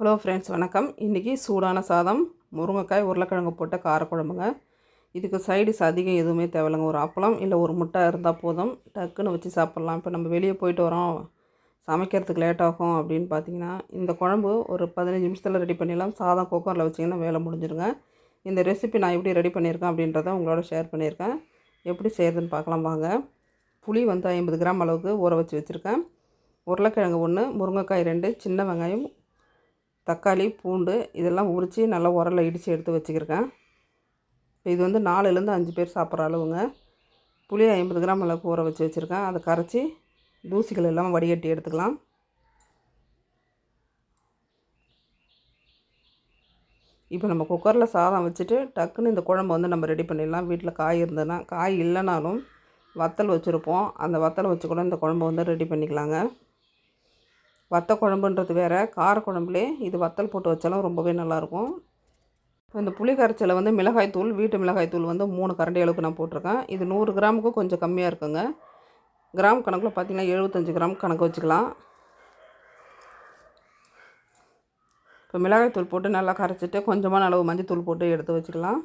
Hello friends வணக்கம். இன்றைக்கி சூடான சாதம் முருங்கைக்காய் உருளைக்கிழங்கு போட்ட காரக்குழம்புங்க. இதுக்கு சைடிஸ் அதிகம் எதுவுமே தேவையில்லைங்க. ஒரு அப்பளம் இல்லை ஒரு முட்டை இருந்தால் போதும். டக்குன்னு வச்சு சாப்பிட்லாம். இப்போ நம்ம வெளியே போயிட்டு வரோம். சமைக்கிறதுக்கு லேட் ஆகும் அப்படின்னு பார்த்தீங்கன்னா இந்த குழம்பு ஒரு பதினஞ்சு நிமிஷத்தில் ரெடி பண்ணிடலாம். சாதம் குக்கரில் வச்சிங்கன்னா வேலை முடிஞ்சிருங்க. இந்த ரெசிபி நான் எப்படி ரெடி பண்ணியிருக்கேன் அப்படின்றத உங்களோட ஷேர் பண்ணியிருக்கேன். எப்படி செய்கிறதுன்னு பார்க்கலாம் வாங்க. புளி வந்து ஐம்பது கிராம் அளவுக்கு ஊற வச்சு வச்சுருக்கேன். உருளைக்கிழங்கு ஒன்று முருங்கைக்காய் ரெண்டு சின்ன வெங்காயம் தக்காளி பூண்டு இதெல்லாம் உரித்து நல்லா உரலில் இடித்து எடுத்து வச்சுக்கிருக்கேன். இது வந்து நாலுலேருந்து அஞ்சு பேர் சாப்பிட்ற அளவுங்க. புளி ஐம்பது கிராம் அளவுக்கு ஊற வச்சு வச்சுருக்கேன். அதை கரைச்சி தூசிகள் எல்லாம் வடிகட்டி எடுத்துக்கலாம். இப்போ நம்ம குக்கரில் சாதம் வச்சுட்டு டக்குன்னு இந்த குழம்பு வந்து நம்ம ரெடி பண்ணிடலாம். வீட்டில் காய் இருந்ததுன்னா காய் இல்லைனாலும் வத்தல் வச்சுருப்போம். அந்த வத்தலை வச்சு கூட இந்த குழம்பு வந்து ரெடி பண்ணிக்கலாங்க. வத்த குழம்புன்றது வேறு. கார குழம்புலே இது வத்தல் போட்டு வச்சாலும் ரொம்பவே நல்லாயிருக்கும். இந்த புளி கரைச்சலை வந்து மிளகாய்த்தூள் வீட்டு மிளகாய்த்தூள் வந்து மூணு கரண்டி அளவுக்கு நான் போட்டிருக்கேன். இது நூறு கிராமுக்கும் கொஞ்சம் கம்மியாக இருக்குங்க. கிராம் கணக்கில் பார்த்திங்கன்னா எழுபத்தஞ்சி கிராம் கணக்கு வச்சுக்கலாம். இப்போ மிளகாய்த்தூள் போட்டு நல்லா கரைச்சிட்டு கொஞ்சமான அளவு மஞ்சள் தூள் போட்டு எடுத்து வச்சுக்கலாம்.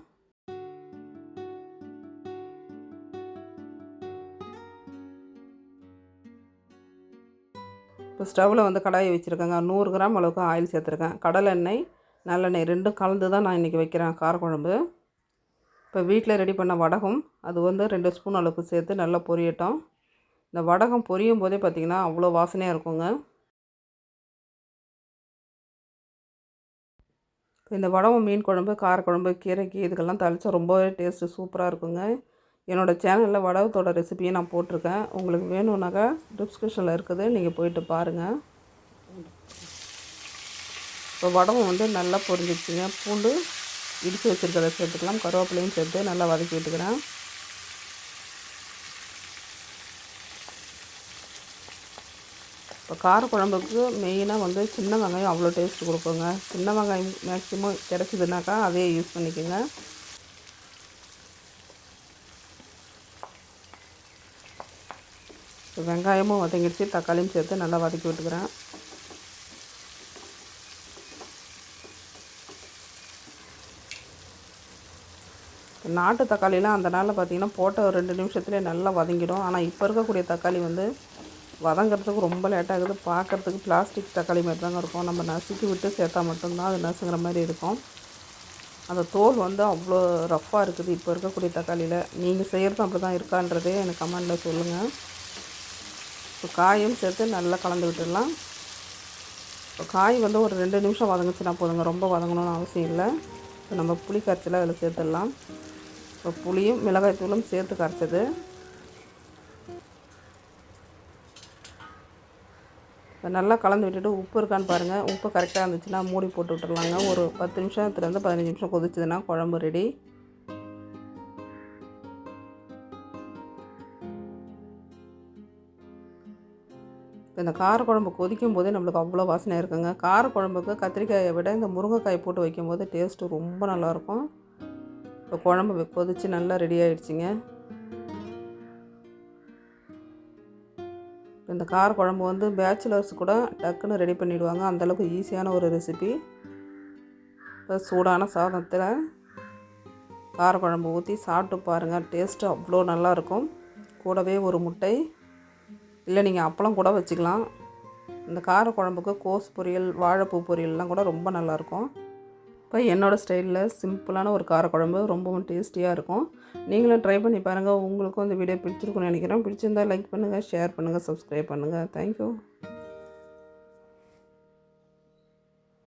இப்போ ஸ்டவ்வில் வந்து கடாயை வச்சுருக்கேங்க. நூறு கிராம் அளவுக்கு ஆயில் சேர்த்துருக்கேன். கடலெண்ணெய் நல்லெண்ணெய் ரெண்டும் கலந்து தான் நான் இன்றைக்கி வைக்கிறேன் காரக்குழம்பு. இப்போ வீட்டில் ரெடி பண்ண வடகம் அது வந்து ரெண்டு ஸ்பூன் அளவுக்கு சேர்த்து நல்லா பொரியட்டும். இந்த வடகம் பொரியும் போதே பார்த்திங்கன்னா அவ்வளோ வாசனையாக இருக்குங்க. இந்த வடகம் மீன் குழம்பு காரக்குழம்பு கீரைக்கு இதுக்கெல்லாம் தளித்தா ரொம்பவே டேஸ்ட்டு சூப்பராக இருக்குங்க. என்னோடய சேனலில் வடவத்தோட ரெசிபியை நான் போட்டிருக்கேன். உங்களுக்கு வேணும்னாக்கா டிஸ்கிரிப்ஷனில் இருக்குது. நீங்கள் போயிட்டு பாருங்கள் இப்போ வடவம் வந்து நல்லா பொரிஞ்சிடுச்சுங்க. பூண்டு இடித்து வச்சுருக்கிறத சேர்த்துக்கலாம். கருவேப்பிலையும் சேர்த்து நல்லா வதக்கி விட்டுக்கிறேன். இப்போ காரக்குழம்புக்கு மெயினாக வந்து சின்ன வெங்காயம் அவ்வளோ டேஸ்ட் கொடுக்குங்க. சின்ன வெங்காயம் மேக்ஸிமம் கிடச்சிதுனாக்கா அதே யூஸ் பண்ணிக்கோங்க. வெங்காயமும் வதங்கிடுச்சு தக்காளியும் சேர்த்து நல்லா வதக்கி விட்டுக்கிறேன். நாட்டு தக்காளிலாம் அந்த நாளில் பார்த்திங்கன்னா போட்ட ஒரு ரெண்டு நிமிஷத்துலேயே நல்லா வதங்கிடும். ஆனால் இப்போ இருக்கக்கூடிய தக்காளி வந்து வதங்கிறதுக்கு ரொம்ப லேட்டாகுது பார்க்குறதுக்கு பிளாஸ்டிக் தக்காளி மாதிரி தாங்க இருக்கும். நம்ம நசுக்கி விட்டு சேர்த்தா மட்டும்தான் அது நசுங்கிற மாதிரி இருக்கும். அந்த தோல் வந்து அவ்வளோ ரஃப்பாக இருக்குது இப்போ இருக்கக்கூடிய தக்காளியில் நீங்கள் செய்கிறது அப்படி தான் இருக்கான்றதே எனக்கு கமெண்டில் சொல்லுங்கள் இப்போ காயும் சேர்த்து நல்லா கலந்து விட்டுடலாம். இப்போ காய் வந்து ஒரு ரெண்டு நிமிஷம் வதங்குச்சுன்னா போதுங்க. ரொம்ப வதங்கணும்னு அவசியம் இல்லை. இப்போ நம்ம புளி கரைச்சல அதில் சேர்த்துடலாம். இப்போ புளியும் மிளகாய் தூளும் சேர்த்து கரைச்சது. இப்போ நல்லா கலந்து விட்டுட்டு உப்பு இருக்கான்னு பாருங்கள் உப்பு கரெக்டாக இருந்துச்சுன்னா மூடி போட்டு விட்டுடலாங்க. ஒரு பத்து நிமிஷத்துலேருந்து பதினஞ்சு நிமிஷம் கொதிச்சதுன்னா குழம்பு ரெடி. இப்போ இந்த காரக்குழம்பு கொதிக்கும் போதே நம்மளுக்கு அவ்வளோ வாசனை இருக்குங்க. காரக்குழம்புக்கு கத்திரிக்காயை விட இந்த முருங்கைக்காய் போட்டு வைக்கும்போது டேஸ்ட்டு ரொம்ப நல்லாயிருக்கும். இப்போ குழம்பு கொதித்து நல்லா ரெடி ஆகிடுச்சிங்க இந்த காரக்குழம்பு வந்து பேச்சுலர்ஸ் கூட டக்குன்னு ரெடி பண்ணிவிடுவாங்க அந்தளவுக்கு ஈஸியான ஒரு ரெசிபி இப்போ சூடான சாதத்தில் காரக்குழம்பு ஊற்றி சாப்பிட்டு பாருங்கள் டேஸ்ட்டு அவ்வளோ நல்லாயிருக்கும். கூடவே ஒரு முட்டை இல்லை நீங்கள் அப்பளம் கூட வச்சுக்கலாம். இந்த கார குழம்புக்கு கோஸ் பொரியல் வாழைப்பூ பொரியல்லாம் கூட ரொம்ப நல்லாயிருக்கும். இப்போ என்னோடய ஸ்டைலில் சிம்பிளான ஒரு காரக்குழம்பு ரொம்பவும் டேஸ்டியாக இருக்கும். நீங்களும் ட்ரை பண்ணி பாருங்கள் உங்களுக்கும் இந்த வீடியோ பிடிச்சிருக்குன்னு நினைக்கிறேன். பிடிச்சிருந்தால் லைக் பண்ணுங்கள் ஷேர் பண்ணுங்கள் சப்ஸ்கிரைப் பண்ணுங்கள் தேங்க்யூ